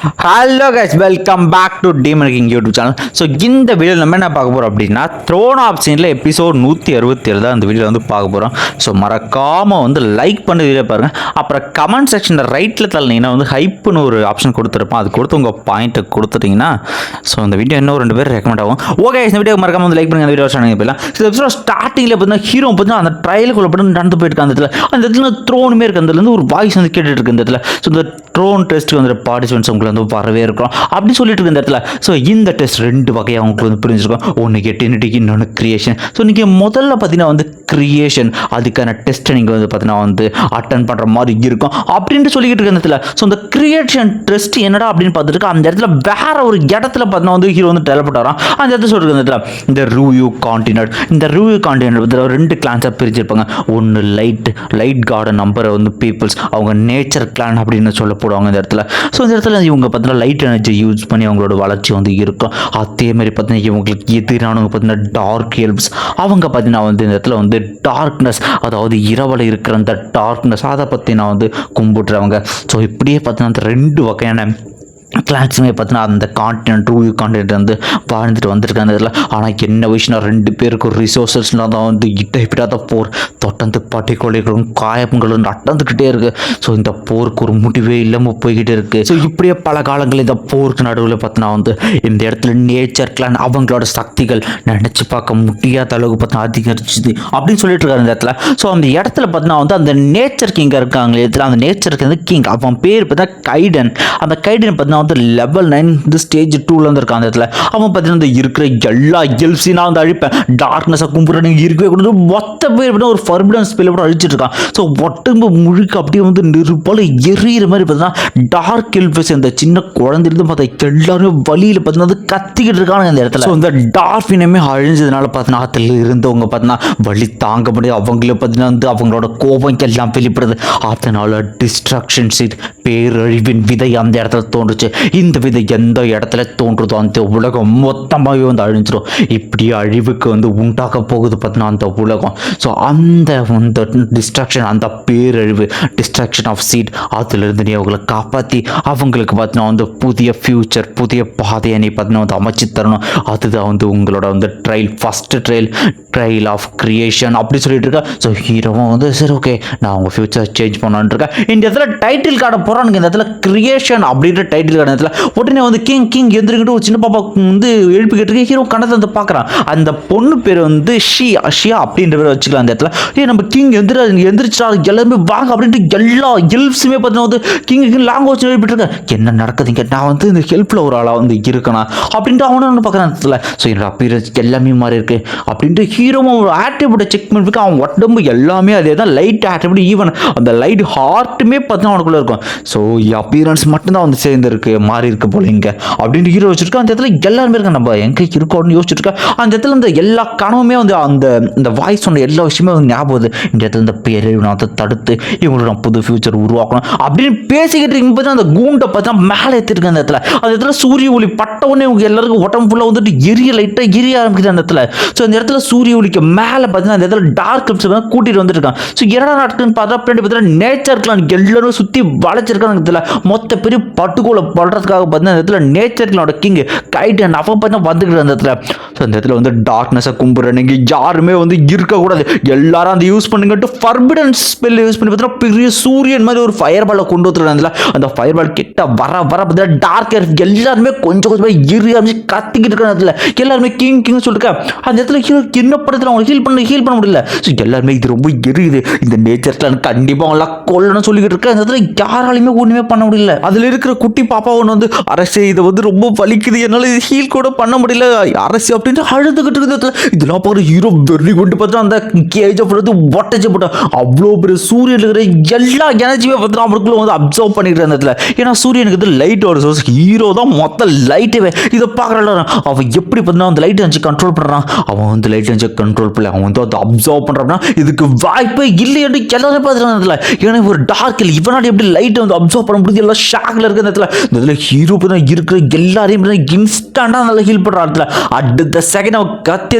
Hello guys welcome back to demon king YouTube channel so இந்த video நம்ம என்ன பார்க்க போகிறோம் அப்படின்னா த்ரோன் ஆப்ஷனில் எபிசோட் நூற்றி அறுபத்தி ஏழு தான் அந்த வீடியோ வந்து பார்க்க போகிறோம் ஸோ மறக்காமல் வந்து லைக் பண்ணி வீடியோ பாருங்கள் அப்புறம் கமெண்ட் செக்ஷனில் ரைட்டில் தள்ளினீங்கன்னா வந்து ஹைப்புன்னு ஒரு ஆப்ஷன் கொடுத்துருப்போம் அது கொடுத்து உங்கள் பாயிண்ட்டை கொடுத்துட்டிங்கன்னா ஸோ அந்த வீடியோ இன்னும் ரெண்டு பேர் ரெக்கமெண்ட் ஆகும். ஓகே இந்த வீடியோ மறக்காம வந்து லைக் பண்ணுங்க. அந்த வீடியோ சொன்னீங்க போயிடலாம். ஸோ எபிசோட் ஸ்டார்டிங்கில் பார்த்தீங்கன்னா ஹீரோ பார்த்தீங்கன்னா அந்த ட்ரையலுக்குள்ள போட்டு நடந்து போயிட்டு அந்த இடத்துல. அந்த இடத்துல த்ரோனுமே இருக்கு. அந்த இடத்துல ஒரு வாய்ஸ் வந்து கேட்டுட்டு இருக்கு இந்த இடத்துல. ஸோ இந்த ட்ரோன் டெஸ்ட்டுக்கு வந்து பார்ட்டிசிபென்ட்ஸ் உங்களுக்கு வந்து வரவே இருக்கிறோம். அப்படி சொல்லிட்டு இருக்க இந்த இடத்துல. ஸோ இந்த டெஸ்ட் ரெண்டு வகையாக அவங்களுக்கு வந்து புரிஞ்சிருக்கும். ஒன்று எட்டினிட்டி இன்னொன்று கிரியேஷன் ஸோ நீங்கள் முதல்ல பார்த்தீங்கன்னா வந்து கிரியேஷன் அதுக்கான டெஸ்ட்டை நீங்கள் வந்து பார்த்தீங்கன்னா வந்து அட்டன் பண்ணுற மாதிரி இருக்கும். அப்படின்ட்டு சொல்லிக்கிட்டு இருக்க இந்த இடத்துல. ஸோ இந்த கிரியேஷன் டெஸ்ட் என்னடா அப்படின்னு பார்த்துட்டு அந்த இடத்துல வேற ஒரு இடத்துல பார்த்தீங்கன்னா வந்து ஹீரோ வந்து டெலப்பட் வரான் அந்த இடத்துல சொல்லிருக்க இந்த இடத்துல. இந்த ரூயூ காண்டினட் இந்த ரூயூ காண்டினட் பற்றி ரெண்டு கிளான்ஸாக பிரிச்சிருப்பாங்க. ஒன்று லைட் லைட் கார்டன் நம்பரை வந்து பீப்புள்ஸ் அவங்க நேச்சர் கிளான் அப்படின்னு சொல்ல போடுவாங்க இந்த இடத்துல. ஸோ இந்த இடத்துல இவங்க பார்த்தீங்கன்னா லைட் எனர்ஜி யூஸ் பண்ணி அவங்களோட வளர்ச்சி வந்து இருக்கும். அதே மாதிரி பார்த்தீங்கன்னா இவங்களுக்கு எதிரானவங்க பார்த்தீங்கன்னா டார்க் ஹெல்ப்ஸ் அவங்க பார்த்தீங்கன்னா வந்து இந்த இடத்துல வந்து டார்க்னஸ் அதாவது இரவில் இருக்கிற அந்த டார்க்னஸ் அதை பற்றி நான் வந்து கும்பிட்றவங்க ஸோ இப்படியே பார்த்தீங்கன்னா அந்த ரெண்டு வகையான கிளான்ஸுமே பார்த்தீங்கன்னா அந்த கான்டினென்ட் ரூ கான்டினென்ட் வந்து வாழ்ந்துட்டு வந்திருக்காங்க இதில். ஆனால் என்ன விஷயம்னா ரெண்டு பேருக்கும் ரிசோர்ஸஸ்லாம் தான் வந்து இட்ட விடாத போர். தொடர்ந்து பட்டிக்கொலைகளும் காயங்களும் நடந்துக்கிட்டே இருக்கு. ஸோ இந்த போருக்கு ஒரு முடிவே இல்லாமல் போய்கிட்டே இருக்கு. ஸோ இப்படியே பல காலங்கள் இந்த போருக்கு நடுவில் பார்த்தீங்கன்னா வந்து இந்த இடத்துல நேச்சர் கிளான் அவங்களோட சக்திகள் நினச்சி பார்க்க முடியாத அளவுக்கு பார்த்தீங்கன்னா அதிகரிச்சுது அப்படின்னு சொல்லிட்டு இருக்காரு இந்த இடத்துல. ஸோ அந்த இடத்துல பார்த்தீங்கன்னா வந்து அந்த நேச்சர் கிங் இருக்காங்க இடத்துல அந்த நேச்சருக்கு வந்து கிங் அவன் பேர் பார்த்தா கைடன். அந்த கைடன் பார்த்தீங்கன்னா வந்து லெவல் நைன் இந்த ஸ்டேஜ் டூவில் இருந்திருக்கான் அந்த இடத்துல. அவன் பார்த்தீங்கன்னா இருக்கிற எல்லா எல்ஸையும் நான் வந்து அழிப்பேன். டார்க்னஸை கும்பிட்றேன் இருக்கவே கூடாது. மொத்த பேர் ஒரு ஃபர்பிடன் ஸ்பெல்ல கூட அழிச்சிட்டு இருக்கான். ஸோ உடம்பு முழுக்க அப்படியே வந்து நெருப்பால் எரியிற மாதிரி பார்த்தீங்கன்னா டார்க் எல்ஃபஸ் அந்த சின்ன குழந்தைலேருந்து பார்த்தா எல்லாருமே வழியில் பார்த்தீங்கன்னா வந்து கத்திக்கிட்டு இருக்காங்க அந்த இடத்துல. ஸோ இந்த இனமே அழிஞ்சதுனால பார்த்தீங்கன்னா அதில் இருந்தவங்க பார்த்தீங்கன்னா வழி தாங்க முடியாது. அவங்களே பார்த்தீங்கன்னா வந்து அவங்களோட கோபம் எல்லாம் வெளிப்படுது. அதனால டிஸ்ட்ராக்ஷன் சீட் பேரழிவின் விதை அந்த இடத்துல தோன்றுச்சு. இந்த விதை எந்த இடத்துல தோன்றுதோ அந்த உலகம் மொத்தமாகவே வந்து அழிஞ்சிடும் இப்படி அழிவுக்கு வந்து உண்டாக போகுது பார்த்தீங்கன்னா அந்த உலகம். ஸோ அந்த வந்து டிஸ்ட்ராக்ஷன் அந்த பேரழிவு டிஸ்ட்ராக்ஷன் ஆஃப் சீட் அதுலேருந்து நீ அவங்களை காப்பாற்றி அவங்களுக்கு பார்த்தீங்கன்னா வந்து புதிய ஃப்யூச்சர் புதிய பாதையை நீ பார்த்தீங்கன்னா வந்து அமைச்சு தரணும். அதுதான் வந்து உங்களோட வந்து trial first trial trial of creation அப்படி சொல்லிட்டு இருக்கா. ஸோ ஹீரோவும் வந்து சரி ஓகே நான் உங்கள் ஃப்யூச்சர் சேஞ்ச் பண்ணலான்னு இருக்கேன். இந்த இடத்துல டைட்டில் கார்டை போகிறானுங்க இந்த இடத்துல கிரியேஷன் அப்படின்ற டைட்டில் கார்டு இடத்துல உடனே வந்து கிங் கிங் எந்திரிக்கிட்டு ஒரு சின்ன பாப்பா வந்து எழுப்பிக்கிட்டு இருக்கு ஹீரோ கணத்தை வந்து பார்க்குறான் அந்த பொண்ணு பேர் வந்து ஷி ஷியா அப்படின்ற பேர் வச்சுக்கலாம் அந்த இடத்துல. ஏ நம்ம கிங் எந்திர எந்திரிச்சா எல்லாருமே வாங்க அப்படின்ட்டு எல்லா ஹெல்ப்ஸுமே பார்த்தீங்கன்னா வந்து கிங் கிங் லாங்குவேஜ் வச்சு எழுப்பிட்டு இருக்கேன் என்ன நடக்குதுங்க நான் வந்து இந்த ஹெல்ப்பில் ஒரு ஆளாக வந்து இருக்கணும் அப்படின்ட்டு அவனும் வந்து பார்க்குறான் இடத்துல. ஸோ என்னோட அப்பீரன்ஸ் எல்லாமே மாறி இருக்கு. அப்படின்ட்டு ஹீரோவும் ஒரு ஆட்ரிபியூட்டை செக் பண்ணிருக்கு அவன் உடம்பு எல்லாமே அதே தான். லைட் ஆட்ரிபியூட் ஈவன் அந்த லைட் ஹார்ட்டுமே பார்த்தீங்கன்னா அவனுக்குள்ளே இருக்கும். ஸோ அப்பீரன்ஸ் மட்டும்தான் வந்து சேர்ந்துருக்கு. மாறி இருக்கு போல இங்க. அப்படின்னு ஹீரோ வச்சிருக்கா அந்த இடத்துல எல்லாருமே இருக்க நம்ம எங்கே இருக்கோம்னு யோசிச்சுட்டு அந்த இடத்துல இந்த எல்லா கனவுமே வந்து அந்த இந்த வாய்ஸ் சொன்ன எல்லா விஷயமே வந்து ஞாபகம் வருது. இந்த இடத்துல இந்த பேரழிவு நான் தடுத்து இவங்களோட நான் புது ஃபியூச்சர் உருவாக்கணும் அப்படின்னு பேசிக்கிட்டு இருக்கும்போது அந்த கூண்டை பார்த்தா மேலே ஏற்றிருக்கேன் அந்த இடத்துல. அந்த இடத்துல சூரிய ஒளி பட்ட உடனே இவங்க எல்லாருக்கும் உடம்பு ஃபுல்லாக வந்துட்டு எரிய லைட்டாக எரிய ஆரம்பிக்குது அந்த இடத்துல. ஸோ அந்த இடத்துல சூரிய ஒளிக்கு மேலே பார்த்தீங்கன்னா அந்த இடத்துல டார்க் கிளிப்ஸ் கூட்டிகிட்டு வந்துருக்கான் ஸோ என்னடா நடக்குதுன்னு பார்த்தா பின்னாடி பார்த்தீங்கன்னா நேச்சர் கிளான் எல்லாரும் சுற்றி வளைச்சிருக்காங்க அந்த இடத்துல. மொத்த பெரிய பட்டுக்கோலை பண்ணுறதுக்காக பார்த்தீங்கன்னா அந்த இடத்துல நேச்சர்களோட கிங் கைட் அண்ட் அவன் பார்த்தா வந்துக்கிட்டு அந்த இடத்துல. ஸோ அந்த இடத்துல வந்து டார்க்னஸை கும்பிட்றேன் நீங்கள் யாருமே வந்து இருக்கக்கூடாது. எல்லாரும் அந்த யூஸ் பண்ணுங்கட்டு ஃபர்பிடன் ஸ்பெல் யூஸ் பண்ணி பார்த்தீங்கன்னா பெரிய சூரியன் மாதிரி ஒரு ஃபயர் பாலை கொண்டு வந்துருக்காங்க அந்த ஃபயர் பால் கிட்ட வர வர பார்த்தீங்கன்னா டார்க் எல்லாருமே கொஞ்சம் கொஞ்சமாக இரு அமைச்சு கத்திக்கிட்டு இருக்கிற அந்த இடத்துல. எல்லாருமே கிங் கிங் சொல்லிட்டு அந்த இடத்துல ஹீரோ என்ன படத்தில் அவங்க ஹீல் பண்ண ஹீல் பண்ண முடியல. ஸோ எல்லாருமே இது ரொம்ப எரியுது இந்த நேச்சர்லாம் கண்டிப்பாக அவங்களாம் கொல்லணும்னு சொல்லிக்கிட்டு இருக்க. அந்த இடத்துல யாராலையுமே ஒன்றுமே பண்ண முடியல. அதில் இருக்கிற குட்டி பாப்பா ஒன்று வந்து அரசே இதை வந்து ரொம்ப வலிக்குது. என்னால் இது ஹீல் கூட பண்ண முடியல. அரசு அப்படின்ட்டு அழுதுகிட்டு இருந்த இதெல்லாம் பார்க்குற ஹீரோ வெறி கொண்டு பார்த்தா அந்த கேஜ் வந்து ஒட்டச்சு போட்டான் அவ்வளோ பெரிய சூரியன் இருக்கிற எல்லா எனர்ஜியுமே பார்த்தா அவருக்குள்ள வந்து அப்சர்வ் பண்ணிட்டு இருந்த இடத்துல ஏன்னா சூரியனுக்கு வந்து லைட் ஒரு சோர்ஸ் ஹீரோ தான் மொத்த லைட்டே இதை பார்க்குற அவன் எப்படி பார்த்தீங்கன்னா அந்த லைட் அஞ்சு கண்ட்ரோல் பண்ணுறான் அவன் வந்து லைட் அஞ்சு கண்ட்ரோல் பண்ணல. அவன் வந்து அதை அப்சர்வ் பண்ணுறான்னா இதுக்கு வாய்ப்பே இல்லை என்று எல்லாரும் பார்த்துருக்காங்க ஏன்னா ஒரு டார்க் இல்லை இவனால எப்படி லைட்டை வந்து அப்சர்வ் பண்ண முடியுது? எல்லாம் ஷாக்ல இருக்கிற இடத்துல இந்த இதில் ஹீரோ பார்த்தீங்கன்னா இருக்கிற எல்லாரையும் இன்ஸ்டண்ட்டாக நல்லா ஹீல் பண்ணுற இடத்துல அடுத்த செகண்ட் அவன் கத்தி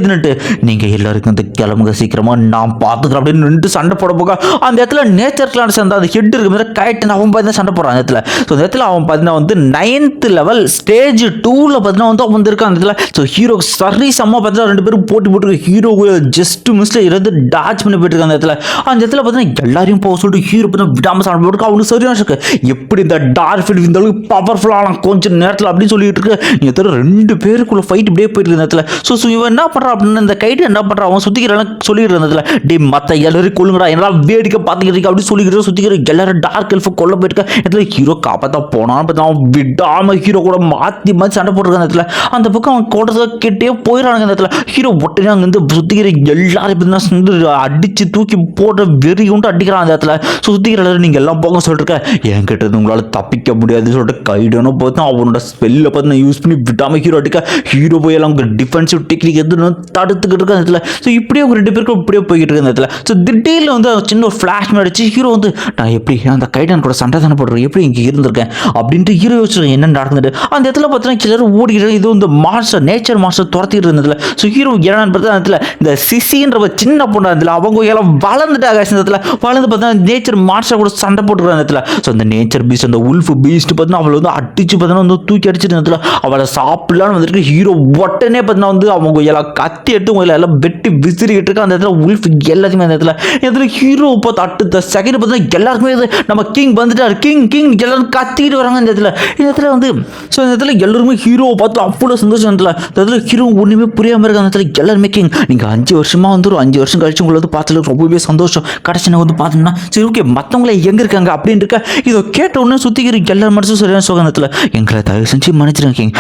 நீங்கள் எல்லாருக்கும் இந்த கிளம்புங்க சீக்கிரமாக நான் பார்த்துக்கிறேன் அப்படின்னு நின்று சண்டை போட போக அந்த இடத்துல நேச்சர் கிளான்ஸ் அந்த அந்த ஹெட் இருக்கு மாதிரி கைட்டு அவன் பார்த்தீங்கன்னா சண்டை போடுறான் அந்த இடத்துல. ஸோ அந்த இடத்துல அவன் பார்த்தீங்கன்னா வந்து நைன்த் லெவல் ஸ்டேஜ் டூவில் பார்த்தீங்கன்னா வந்து அவன் இருக்கான் அந்த இடத்துல. ஸோ ஹீரோ சரி சம்மா பார்த்தீங்கன்னா ரெண்டு பேரும் போட்டி போட்டு ஹீரோ ஜஸ்ட் மிஸ்ல இருந்து டாச் பண்ணி போயிட்டு இருக்காங்க அந்த இடத்துல. அந்த இடத்துல பார்த்தீங்கன்னா எல்லாரையும் போக சொல்லிட்டு ஹீரோ பார்த்தீங்கன்னா விடாமல் சண்டை போட்டு அவனுக்கு சரியான இருக்கு எப்படி இந்த டார்ஃபில் இந்த அளவுக்கு பவர்ஃபுல்லான கொஞ்சம் நேரத்தில் அப்படின்னு சொல்லிட்டு இருக்கு. எத்தனை ரெண்டு பேருக்குள்ள ஃபைட் இப்படியே போயிட்டு இருக்க இடத்துல. ஸோ ஸோ இவன் என்ன பண்ணுறான் அப்படின்னு இந்த கைட்டு என்ன பண்ணுறான் அவன் சுற்றிக்கிறான் சொல்லிட்டு இருந்ததுல டே மற்ற எல்லாரும் கொள்ளுங்கடா என்னால் வேடிக்கை பார்த்துக்கிட்டு அப்படின்னு சொல்லிக்கிட்டு சுற்றிக்கிற எல்லாரும் டார்க் எல்ஃபு கொல்ல போயிருக்க இடத்துல ஹீரோ காப்பாற்ற போனான்னு பார்த்தா அவன் விடாமல் ஹீரோ கூட மாற்றி மாற்றி சண்டை போட்டுருக்க அந்த இடத்துல. அந்த பக்கம் அவன் கொண்டதை கிட்டே போயிடறானுங்க அந்த இடத்துல. ஹீரோ உடனே அங்கேருந்து சுற்றிக்கிற எல்லாரும் பார்த்தீங்கன்னா சேர்ந்து அடித்து தூக்கி போடுற வெறி உண்டு அடிக்கிறான் அந்த இடத்துல. சுற்றிக்கிற எல்லாரும் நீங்கள் எல்லாம் போங்க சொல்லிட்டு என்கிட்ட இருந்து உங்களால் தப்பிக்க முடியாதுன்னு சொல்லிட்டு கைடனும் பார்த்தா அவனோட ஸ்பெல்லை பார்த்து யூஸ் பண்ணி விடாமல் ஹீரோ அடிக்க ஹீரோ போய் எல்லாம் அவங்க டிஃபென்சிவ் டெக்னிக் எதுன்னு தடுத்துக்கிட்டு இருக்க அந்த இடத்துல ஸோ இப்படியே அவங்க ரெண்டு பேருக்கும் இப்படியே போய்கிட்டு இருக்க அந்த இடத்துல ஸோ திடீர்னு வந்து சின்ன ஒரு ஃப்ளாஷ் அடிச்சு ஹீரோ வந்து நான் எப்படி அந்த கைடன் கூட சண்டை தானே போடுறேன் எப்படி இங்கே இருந்திருக்கேன் அப்படின்ட்டு ஹீரோ யோசிச்சிருக்கேன் என்ன நடந்துட்டு அந்த இடத்துல பார்த்தீங்கன்னா சிலர் ஓடிக்கிட்டு இது வந்து மாஸ்டர் நேச்சர் மாஸ்டர் துரத்திட்டு இருந்ததுல ஸோ ஹீரோ என்னன்னு பார்த்தா இடத்துல இந்த சிசின்ற ஒரு சின்ன பொண்ணு அதில் அவங்க எல்லாம் வளர்ந்துட்டாங்க இந்த இடத்துல வளர்ந்து பார்த்தா நேச்சர் மாஸ்டர் கூட சண்டை போட்டுருக்காங்க இடத்துல ஸோ அந்த நேச்சர் பீஸ்ட் அந்த உல்ஃப் பீஸ்ட் பார்த்தீங்கன்னா அவளை வந்து அடிச்சு பார்த்தீங்கன்னா வந்து தூக்கி அடிச்சிட்டு நேரத்தில் இடத்துல அவளை சாப்பிடலான்னு வந்துருக்கு ஹீரோ உடனே பார்த்தீங்கன்னா வந்து அவங்க எல்லாம் கத்தி எடுத்து உங்களை எல்லாம் வெட்டி விசிறிக்கிட்டு இருக்க அந்த இடத்துல உல்ஃப் எல்லாத்தையுமே அந்த இடத்துல இடத்துல ஹீரோ பார்த்து அடுத்த செகண்ட் பார்த்தீங்கன்னா எல்லாருக்குமே இது நம்ம கிங் வந்துட்டார். கிங் கிங் எல்லாரும் கத்திக்கிட்டு வராங்க இந்த இடத்துல. இந்த இடத்துல வந்து ஸோ இந்த இடத்துல எல்லாருமே ஹீரோவை பார்த்து அவ்வளோ சந்தோஷம் இடத்துல. இந்த இடத்துல ஹீரோ ஒன்றுமே புரியாமல் இருக்க அந்த இடத்துல எல்லாருமே கிங் நீங்கள் அஞ்சு வருஷமாக வந்து ஒரு அஞ்சு வருஷம் கழிச்சு உங்களை வந்து பார்த்ததுல ரொம்பவே சந்தோஷம். கடைசி வந்து பார்த்தோம்னா சரி ஓகே மற்றவங்களே எங்கே இருக்காங்க அப்படின்னு இருக்க இதை கேட்ட உடனே சுற்றிக்கிற எல்லா மனசும் சரியான சுகந்தத்தில் எங்களை தயவு செஞ்சு மன்னிச்சிருங்க கிங்.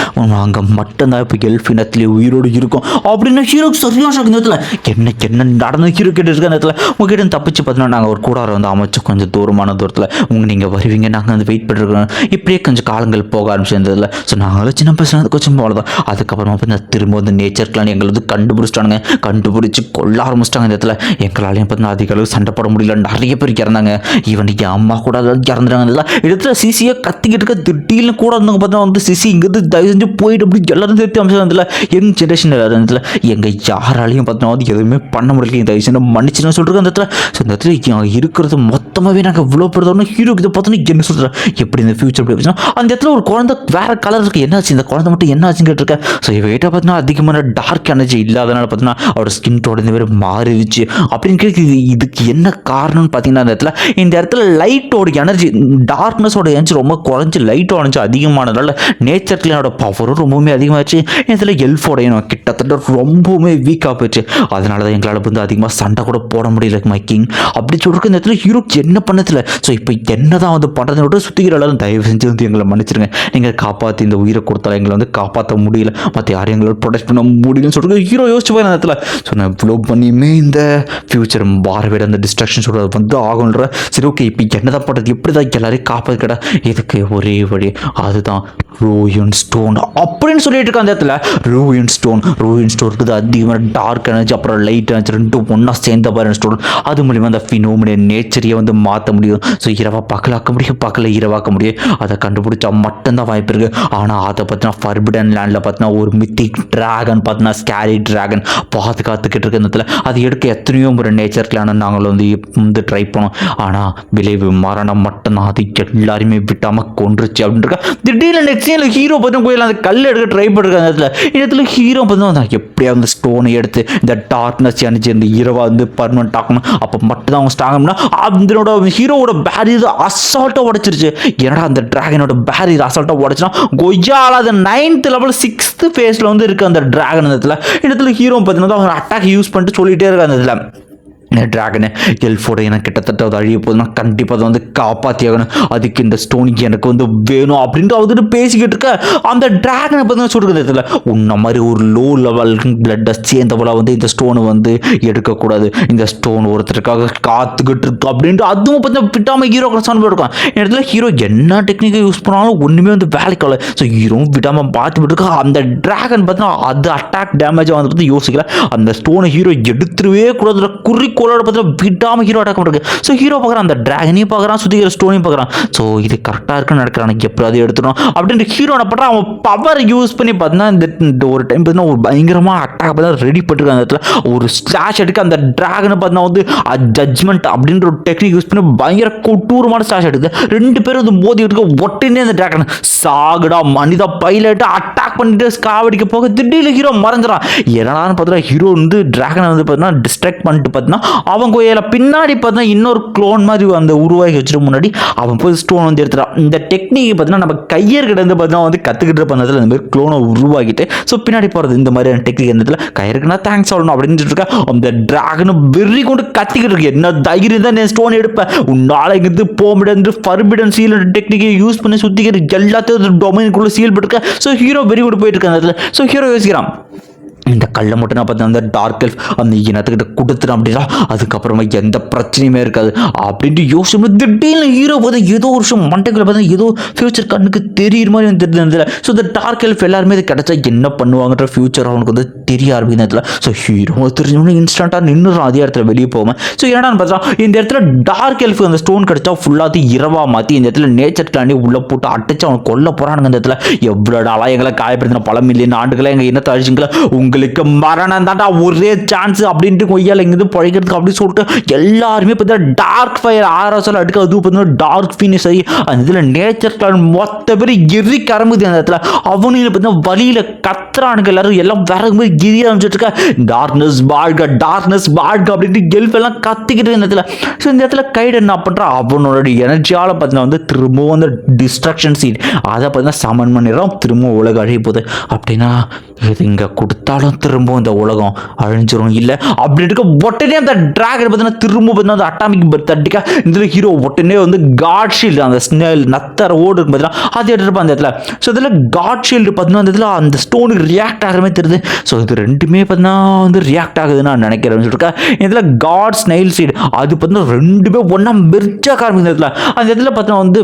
அங்கே மட்டும்தான் இப்போ எல்ஃபினத்துலேயே உயிரோடு இருக்கும். அப்படின்னு ஹீரோக்கு சரியான சுகந்தத்தில் என்ன என்ன நடந்து ஹீரோ கிட்ட இருக்க அந்த இடத்துல? உங்ககிட்ட தப்பிச்சு பார்த்தீங்கன்னா நாங்கள் ஒரு கூடாரம் வந்து அமைச்சு கொஞ்சம் தூரமான தூரத்தில் உங்கள் நீங்கள் வருவீங்க. நாங்கள் வந்து வெயிட் பண்ணிருக்கோம் இப்படியே கொஞ்சம் காலங்கள் போக ஆரம்பிச்சிருந்ததில்ல ஸோ நாங்களும் சின்ன பசங்க கொஞ்சம் அவ்வளோதான் அதுக்கப்புறமா பார்த்தீங்கன்னா திரும்ப வந்து நேச்சர் கிளான் எங்களை வந்து கண்டுபிடிச்சிட்டானுங்க. கண்டுபிடிச்சி கொள்ள ஆரம்பிச்சிட்டாங்க இந்த இடத்துல. எங்களாலையும் பார்த்தீங்கன்னா அதிக அளவு சண்டை போட முடியல நிறைய பேர் இறந்தாங்க. ஈவன் என் அம்மா கூட இறந்துட்டாங்க. இடத்துல சிசியை கத்திக்கிட்டு இருக்க திடீர்னு கூட இருந்தவங்க பார்த்தா வந்து சிசி இங்கிருந்து தயவு செஞ்சு போயிட்டு அப்படி எல்லாரும் சேர்த்து அமைச்சதில் எங் ஜென்ரேஷன் இருந்ததில் எங்கள் யாராலையும் பார்த்தா வந்து எதுவுமே பண்ண முடியல தயவு செஞ்சு மன்னிச்சுன்னு சொல்லிட்டு அந்த இடத்துல. ஸோ இந்த இடத்துல இருக்கிறது மொத்தமாகவே நாங்கள் இவ்வளோ பெருதோன்னு ஹீரோக்கு இதை பார்த்தோன்னா என்ன சொல்கிறேன் எப்படி இந்த ஃபியூச்சர் அப்படி வச்சுன்னா அந்த இடத்துல ஒரு குழந்தை வேற கலர் இருக்குது என்னாச்சு இந்த குழந்தை மட்டும் என்ன ஆச்சுன்னு கேட்டிருக்கேன். ஸோ இவகிட்ட பார்த்தீங்கன்னா அதிகமான டார்க் எனர்ஜி இல்லாதனால பார்த்தீங்கன்னா அவரோட ஸ்கின் டோட இந்த மாதிரி மாறிடுச்சு. அப்படின்னு கேட்கு இதுக்கு என்ன காரணம்னு பார்த்தீங்கன்னா அந்த இடத்துல இந்த இடத்துல லைட்டோட எனர்ஜி டார்க்னஸோட எனர்ஜி ரொம்ப குறைஞ்சி லைட் ஹீட்டும் எனர்ஜி அதிகமானதுனால நேச்சர் கிளீனோட பவரும் ரொம்பவுமே அதிகமாகிடுச்சு இதில் எல்ஃபோட இனம் கிட்டத்தட்ட ரொம்பவுமே வீக்காக போயிடுச்சு அதனால தான் எங்களால் வந்து அதிகமாக சண்டை கூட போட முடியல மை கிங் அப்படி சொல்லிருக்க இந்த இடத்துல ஹீரோக்கு என்ன பண்ணதில்ல? ஸோ இப்போ என்ன தான் வந்து பண்ணுறதுன்னு விட சுற்றிக்கிற அளவுக்கு தயவு செஞ்சு வந்து எங்களை மன்னிச்சிருங்க. நீங்கள் காப்பாற்றி இந்த உயிரை கொடுத்தாலும் எங்களை வந்து காப்பாற்ற முடியல. மற்ற யாரையும் எங்களால் ப்ரொடெக்ட் பண்ண முடியலன்னு சொல்லிட்டு ஹீரோ யோசிச்சு போய் அந்த இடத்துல ஸோ நான் இவ்வளோ பண்ணியுமே இந்த ஃபியூச்சர் மாறவிட அந்த டிஸ்ட்ராக்ஷன் சொல்கிறது வந்து ஆகுன்ற சரி ஓகே இப்போ என்ன தான் பண்ணுறது எப்படி தான் எல்லாரையும் காப்பாற்றிக்கடா இதுக்கு ஒரே வழி அதுதான் ரூயின் ஸ்டோன் அப்படின்னு சொல்லிட்டு இருக்க அந்த இடத்துல ரூயின் ஸ்டோன் ரூயின் ஸ்டோன் இருக்குது. அதிகமாக டார்க் எனர்ஜி அப்புறம் லைட் எனர்ஜி ரெண்டும் ஒன்றா சேர்ந்த மாதிரி ஸ்டோன் அது மூலிமா அந்த ஃபினோமினிய நேச்சரையே வந்து மாற்ற முடியும். ஸோ இரவாக பகலாக்க முடியும் பகலை இரவாக்க முடியும். அதை கண்டுபிடிச்சா மட்டும்தான் வாய்ப்பு இருக்குது ஆனால் அதை பார்த்தினா ஃபர்பிடன் லேண்டில் பார்த்தினா ஒரு மித்திக் ட்ராகன் பார்த்தினா ஸ்கேரி ட்ராகன் பாதுகாத்துக்கிட்டு இருக்க இந்த இடத்துல. அது எடுக்க எத்தனையோ ஒரு நேச்சர் கிளான நாங்கள் வந்து வந்து ட்ரை பண்ணோம். ஆனால் விளைவு மரணம் மட்டும்தான். அது எல்லாருமே விட்டாமல் கொன்றுச்சு. அப்படின்னு இருக்கா திடீர்னு நெக்ஸ்ட் சீனில் ஹீரோ பார்த்தீங்கன்னா கோயில் அந்த கல் எடுக்க ட்ரை பண்ணிருக்க அந்த இடத்துல. இடத்துல ஹீரோ பார்த்து எப்படியா அந்த ஸ்டோனை எடுத்து இந்த டார்க்னஸ் அணிச்சு இந்த இரவா வந்து பர்மனெண்ட் ஆக்கணும். அப்போ மட்டும்தான் அவங்க ஸ்ட்ராங் அதனோட ஹீரோவோட பேரியர் அசால்ட்டாக உடைச்சிருச்சு. என்னடா அந்த டிராகனோட பேரியர் அசால்ட்டாக உடைச்சுனா கொய்யால அது நைன்த் லெவல் சிக்ஸ்த்து ஃபேஸில் வந்து இருக்குது அந்த டிராகன் இடத்துல. இடத்துல ஹீரோ பார்த்தீங்கன்னா அவங்க அட்டாக் யூஸ் பண்ணிட்டு சொல்லிகிட்டே இருக்காங்க அந்த இதில் ட்ராகனை எல்ஃபோட எனக்கு கிட்டத்தட்ட அது அழிய போகுதுன்னா கண்டிப்பாக அதை வந்து காப்பாற்றி ஆகணும் அதுக்கு இந்த ஸ்டோன் எனக்கு வந்து வேணும் அப்படின்ட்டு அவர்கிட்ட பேசிக்கிட்டு இருக்க. அந்த ட்ராகனை பற்றி சொல்லிருக்க இடத்துல உன்ன மாதிரி ஒரு லோ லெவல் பிளட்டை சேர்ந்தவள வந்து இந்த ஸ்டோனை வந்து எடுக்கக்கூடாது. இந்த ஸ்டோன் ஒருத்தருக்காக காத்துக்கிட்டு இருக்கு அப்படின்ட்டு அதுவும் பார்த்தா விட்டாமல் ஹீரோ கலசான் இருக்கும். இடத்துல ஹீரோ என்ன டெக்னிக்கை யூஸ் பண்ணாலும் ஒன்றுமே வந்து வேலைக்கு வரல ஸோ ஹீரோவும் விடாமல் பார்த்து விட்டுருக்கா அந்த ட்ராகன் பார்த்தீங்கன்னா அது அட்டாக் டேமேஜாக வந்து பார்த்து யோசிக்கல. அந்த ஸ்டோனை ஹீரோ எடுத்துருவே கூடாது குறிக்கோள் சோலோட பார்த்தீங்கன்னா விடாமல் ஹீரோ அட்டாக் பண்ணுறது ஸோ ஹீரோ பார்க்குறான் அந்த ட்ராகனையும் பார்க்குறான் சுற்றிக்கிற ஸ்டோனையும் பார்க்குறான். ஸோ இது கரெக்டாக இருக்குன்னு நடக்கிறான் எப்படியாவது எடுத்துடும் அப்படின்ட்டு ஹீரோ என்ன பண்ணுறான் அவன் பவர் யூஸ் பண்ணி பார்த்தீங்கன்னா இந்த இந்த ஒரு டைம் பார்த்தீங்கன்னா ஒரு பயங்கரமாக அட்டாக் பார்த்தா ரெடி பண்ணிருக்காங்க அந்த இடத்துல. ஒரு ஸ்லாஷ் எடுக்க அந்த ட்ராகனை பார்த்தீங்கன்னா வந்து ஜட்ஜ்மெண்ட் அப்படின்ற ஒரு டெக்னிக் யூஸ் பண்ணி பயங்கர கொட்டூரமான ஸ்லாஷ் எடுக்குது. ரெண்டு பேரும் வந்து மோதி எடுக்க ஒட்டினே அந்த ட்ராகன் சாகுடா மனித பைலட்டு அட்டாக் பண்ணிட்டு காவடிக்க போக திடீர்னு ஹீரோ மறைஞ்சிடான் என்னடான்னு பார்த்தா ஹீரோ வந்து ட்ராகனை வந்து பார்த்தீங்கன்னா டிஸ்ட்ராக்ட் பண்ணிட்டு பார்த்தீங்கன்னா அவன் கோயில பின்னாடி பார்த்தா இன்னொரு க்ளோன் மாதிரி அந்த உருவாகி வச்சுட்டு முன்னாடி அவன் போய் ஸ்டோன் வந்து எடுத்துறான் இந்த டெக்னிக் பார்த்தீங்கன்னா நம்ம கையர்கிட்ட இருந்து பார்த்தீங்கன்னா வந்து கற்றுக்கிட்டு இருப்ப அந்த இந்த மாதிரி க்ளோனை உருவாக்கிட்டு ஸோ பின்னாடி போகிறது இந்த மாதிரியான டெக்னிக் இந்த இடத்துல தேங்க்ஸ் சொல்லணும் அப்படின்னு சொல்லிட்டு அந்த டிராகனும் வெறி கொண்டு கத்திக்கிட்டு இருக்கு. என்ன தைரியம் தான் நான் ஸ்டோன் எடுப்பேன்? உன்னால் இங்கிருந்து போக முடியாது ஃபர்பிடன் சீல் டெக்னிக்கை யூஸ் பண்ணி சுத்திக்கிட்டு எல்லாத்தையும் டொமைனுக்குள்ளே சீல் போட்டுருக்க ஸோ ஹீரோ வெறி கொண்டு போயிட்டு இருக்க அந்த இடத்துல. ஸோ ஹீரோ யோசிக்கிறான். இந்த கல்லை மட்டும் நான் பார்த்து அந்த டார்க் எல்ஃப் அந்த இனத்துக்கிட்ட கொடுத்துட்டேன் அப்படின்னா அதுக்கப்புறமா எந்த பிரச்சனையுமே இருக்காது. அப்படின்ட்டு யோசிச்சு திடீர்னு ஹீரோ போது ஏதோ ஒரு விஷயம் மண்டைக்குள்ள பார்த்தா ஏதோ ஃபியூச்சர் கண்ணுக்கு தெரியுற மாதிரி வந்து தெரிஞ்சதில்ல ஸோ இந்த டார்க் எல்ஃப் எல்லாருமே இது கிடச்சா என்ன பண்ணுவாங்கன்ற ஃபியூச்சர் அவனுக்கு வந்து தெரிய ஆரம்பிக்கிறதுல ஸோ ஹீரோ தெரிஞ்சவனே இன்ஸ்டண்ட்டாக நின்றுறான் அதே இடத்துல வெளியே போவேன் ஸோ என்னடான்னு பார்த்தா இந்த இடத்துல டார்க் எல்ஃப் அந்த ஸ்டோன் கிடச்சா ஃபுல்லாத்தையும் இரவாக மாற்றி இந்த இடத்துல நேச்சர் தாண்டி உள்ளே போட்டு அடிச்சு அவன் கொல்ல போகிறானுங்க இந்த இடத்துல. எவ்வளோ எங்களை காயப்படுத்தின பல மில்லியன் ஆண்டுகளை எங்கள் இனத்தை உங்கள் உங்களுக்கு மரணம் தாண்டா ஒரே சான்ஸ் அப்படின்ட்டு கொய்யால் இங்கிருந்து பழைக்கிறதுக்கு அப்படின்னு சொல்லிட்டு எல்லாருமே பார்த்தீங்கன்னா டார்க் ஃபயர் ஆர்எஸ்எல் அடுக்க அது பார்த்தீங்கன்னா டார்க் ஃபினிஷ் ஆகி அந்த இதில் நேச்சர் கிளான் மொத்த பேர் எரி கரம்புது அந்த இடத்துல. அவனுங்க பார்த்தீங்கன்னா வழியில் கத்துறானுங்க எல்லாரும் எல்லாம் வேற மாதிரி கிரி ஆரம்பிச்சிட்டு இருக்கா. டார்க்னஸ் வாழ்க டார்க்னஸ் வாழ்க அப்படின்ட்டு கெல்ஃப் எல்லாம் கத்திக்கிட்டு இந்த இடத்துல. ஸோ இந்த இடத்துல கைடு என்ன பண்ணுறான் அவனோட எனர்ஜியால் பார்த்தீங்கன்னா வந்து திரும்பவும் அந்த டிஸ்ட்ரக்ஷன் சீட் அதை பார்த்தீங்கன்னா சமன் பண்ணிடுறோம் திரும்பவும் உலக அழிய போகுது. அப்படின்னா இது இங்கே கொடுத்தாலும் திரும்பவும் இந்த உலகம் அழிஞ்சிரும். இல்லை அப்படி இருக்க உடனே அந்த ட்ராகன் பார்த்தீங்கன்னா திரும்ப பார்த்தீங்கன்னா அந்த அட்டாமிக் பர்த் அடிக்கா இதில் ஹீரோ உடனே வந்து காட் ஷீல்டு அந்த ஸ்னேல் நத்தர் ஓடு பார்த்தீங்கன்னா அது எடுத்துருப்பான் அந்த இடத்துல. ஸோ இதில் காட் ஷீல்டு பார்த்தீங்கன்னா அந்த இதில் அந்த ஸ்டோனுக்கு ரியாக்ட் ஆகிற மாதிரி தெரியுது. ஸோ இது ரெண்டுமே பார்த்தீங்கன்னா வந்து ரியாக்ட் ஆகுதுன்னு நான் நினைக்கிறேன் சொல்லியிருக்கேன் இதில் காட் ஸ்னைல் சீடு அது பார்த்தீங்கன்னா ரெண்டுமே ஒன்றா மெர்ஜாக ஆரம்பிக்கும் இடத்துல அந்த இடத்துல பார்த்தீங்கன்னா வந்து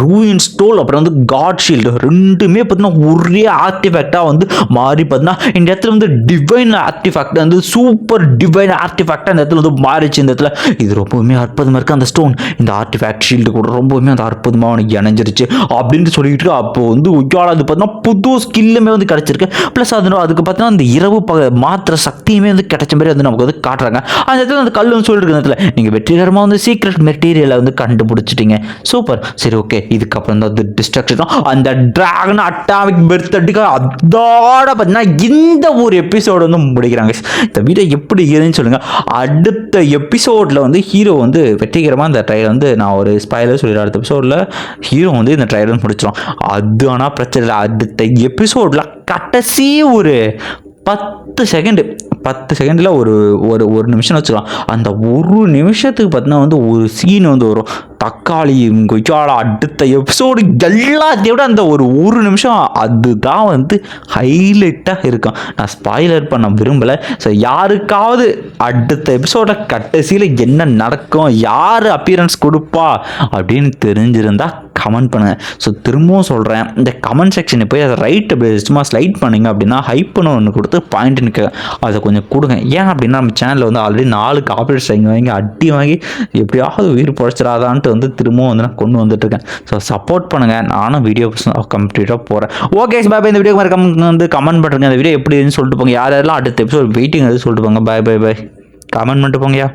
ரூயின் ஸ்டோல் அப்புறம் வந்து காட் ஷீல்டு ரெண்டுமே பார்த்தீங்கன்னா ஒரே ஆர்டிஃபேக்டாக வந்து மாறி பார்த்தீங்கன்னா இந்த இடத்துல வந்து டிவைன் ஆர்டிஃபேக்ட் வந்து சூப்பர் டிவைன் ஆர்டிஃபேக்டாக இந்த இடத்துல வந்து மாறிச்சு இந்த இடத்துல. இது ரொம்பவுமே அற்புதமாக இருக்குது அந்த ஸ்டோன் இந்த ஆர்டிஃபேக்ட் ஷீல்டு கூட ரொம்பவுமே அந்த அற்புதமாக அவனுக்கு இணைஞ்சிருச்சு அப்படின்னு சொல்லிட்டு அப்போ வந்து உய்யால அது பார்த்தீங்கன்னா புது ஸ்கில்லுமே வந்து கிடச்சிருக்கு. ப்ளஸ் அது அதுக்கு பார்த்தீங்கன்னா அந்த இரவு ப மாத்திர சக்தியுமே வந்து கிடைச்ச மாதிரி வந்து நமக்கு வந்து காட்டுறாங்க. அந்த இடத்துல அந்த கல் வந்து சொல்லிட்டு இருக்கிற இடத்துல. நீங்கள் வெற்றிகரமாக வந்து சீக்ரெட் மெட்டீரியலை வந்து கண்டுபிடிச்சிட்டீங்க. சூப்பர் சரி ஓகே இதுக்கப்புறம் தான் அது டிஸ்ட்ரக்ஷன் அந்த ட்ராகன் அட்டாமிக் பெர்த் அடிக்க அதோட பார்த்தீங்கன்னா இந்த ஒரு எபிசோடு வந்து முடிக்கிறாங்க இந்த வீடியோ எப்படி இருந்துன்னு சொல்லுங்கள் அடுத்த எபிசோடில் வந்து ஹீரோ வந்து வெற்றிகரமாக அந்த ட்ரையல் வந்து நான் ஒரு ஸ்பைலர் சொல்லிடுறேன். அடுத்த எபிசோடில் ஹீரோ வந்து இந்த ட்ரையல் முடிச்சிடும் அது ஆனால் பிரச்சனை இல்லை. அடுத்த எபிசோடில் கடைசி ஒரு பத்து செகண்டு பத்து செகண்டில் ஒரு ஒரு ஒரு நிமிஷம் வச்சுக்கலாம். அந்த ஒரு நிமிஷத்துக்கு பார்த்தீங்கன்னா வந்து ஒரு சீன் வந்து வரும். தக்காளி கொய்யாளா அடுத்த எபிசோடு எல்லாத்தையும் விட அந்த ஒரு ஒரு நிமிஷம் அதுதான் வந்து ஹைலைட்டாக இருக்கும். நான் ஸ்பாய்லர் பண்ண விரும்பலை. ஸோ யாருக்காவது அடுத்த எபிசோட கடைசியில் என்ன நடக்கும் யார் அப்பியரன்ஸ் கொடுப்பா அப்படின்னு தெரிஞ்சிருந்தா கமெண்ட் பண்ணுங்கள் ஸோ திரும்பவும் சொல்கிறேன் இந்த கமெண்ட் செக்ஷனை போய் அதை ரைட்டு சும்மா ஸ்லைட் பண்ணுங்க அப்படின்னா ஹைப் பண்ண ஒன்று கொடுத்து பாயிண்ட் நிற்க அதை கொஞ்சம் கொடுங்க. ஏன் அப்படின்னா நம்ம சேனலில் வந்து ஆல்ரெடி நாலு காப்பரேட் வாங்கி வாங்கி அடி வாங்கி எப்படியாவது உயிர் பொழைச்சிடாதான்ட்டு வந்து திரும்பவும் வந்து நான் கொண்டு வந்துட்டுருக்கேன். ஸோ சப்போர்ட் பண்ணுங்கள் நானும் வீடியோ கம்ப்ளீட்டாக போகிறேன் ஓகே பாய் இந்த வீடியோ மாதிரி கம் வந்து கமெண்ட் பண்ணுறேங்க அந்த வீடியோ எப்படி இருக்குன்னு சொல்லிட்டு போங்க. யார் யாரெல்லாம் அடுத்த எபிசோட் வெயிட்டிங் அது சொல்லிட்டு போங்க. பாய் பாய் பாய் கமெண்ட் பண்ணிட்டு போங்கயா